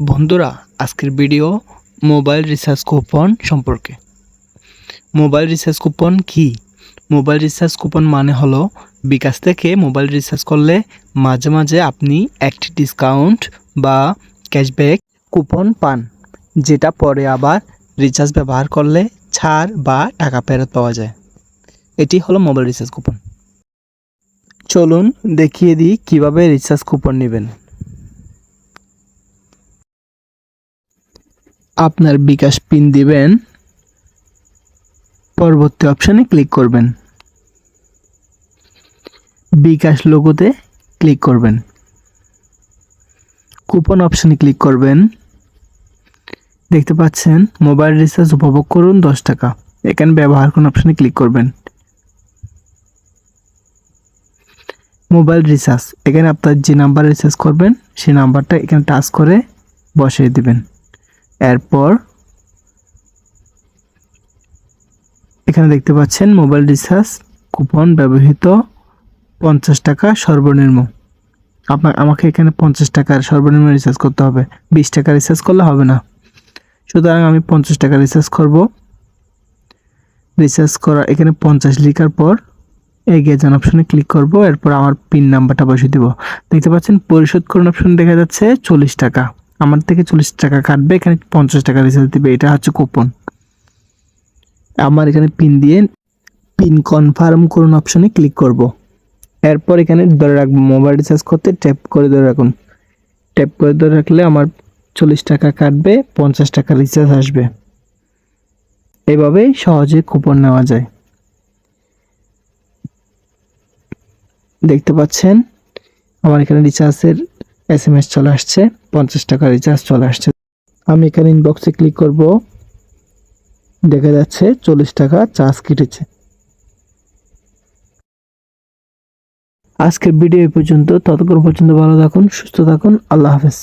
বন্ধুরা, আজকের video mobile recharge coupon সম্পর্কে। মোবাইল রিচার্জ কুপন কি? মোবাইল রিচার্জ কুপন মানে হলো, বিকাশ থেকে মোবাইল রিচার্জ করলে মাঝে মাঝে আপনি একটি ডিসকাউন্ট বা ক্যাশব্যাক কুপন পান, যেটা পরে আবার রিচার্জ ব্যবহার করলে ছাড় বা টাকা ফেরত পাওয়া যায়। এটি হলো মোবাইল রিচার্জ কুপন চলুন দেখিয়ে দিই কীভাবে রিচার্জ কুপন নেবেন। আপনার বিকাশ পিন দিবেন। পরবর্তী অপশানে ক্লিক করবেন। বিকাশ লোগোতে ক্লিক করবেন। কুপন অপশানে ক্লিক করবেন। দেখতে পাচ্ছেন, মোবাইল রিচার্জ উপভোগ করুন দশ টাকা। এখানে ব্যবহার করুন অপশানে ক্লিক করবেন। মোবাইল রিচার্জ, এখানে আপনার যে নাম্বার রিচার্জ করবেন সেই নাম্বারটা এখানে টাচ করে বসিয়ে দিবেন। এরপর এখানে দেখতে পাচ্ছেন মোবাইল রিচার্জ কুপন ব্যবহৃত পঞ্চাশ টাকা সর্বনিম্ন। আপনার, আমাকে এখানে পঞ্চাশ টাকার সর্বনিম্ন রিচার্জ করতে হবে। বিশ টাকা রিচার্জ করলে হবে না। সুতরাং আমি পঞ্চাশ টাকা রিচার্জ করব। রিচার্জ করা, এখানে পঞ্চাশ লিখার পর এগিয়ে যান অপশনে ক্লিক করব। এরপর আমার পিন নাম্বারটা বসিয়ে দিব। দেখতে পাচ্ছেন পরিশোধ করুন অপশন দেখা যাচ্ছে চল্লিশ টাকা। আমার থেকে চল্লিশ টাকা কাটবে, এখানে পঞ্চাশ টাকা রিচার্জ দিবে, এটা হচ্ছে কুপন আমার এখানে পিন দিয়ে পিন কনফার্ম করুন অপশনে ক্লিক করব। এরপর এখানে ধরে রাখব মোবাইল রিচার্জ করতে ট্যাপ করে ধরে রাখুন। ট্যাপ করে ধরে রাখলে আমার চল্লিশ টাকা কাটবে, পঞ্চাশ টাকা রিচার্জ আসবে। এভাবেই সহজে কুপন নেওয়া যায়। দেখতে পাচ্ছেন, আমার এখানে রিচার্জের এস এম এস চলে আসছে, পঞ্চাশ টাকা রিচার্জ চলে আসছে। আমি এখানে ইনবক্সে ক্লিক করব, দেখা যাচ্ছে চল্লিশ টাকা চার্জ কেটেছে। আজকের ভিডিও পর্যন্ত। ততক্ষণ পর্যন্ত ভালো থাকুন, সুস্থ থাকুন, আল্লাহ হাফেজ।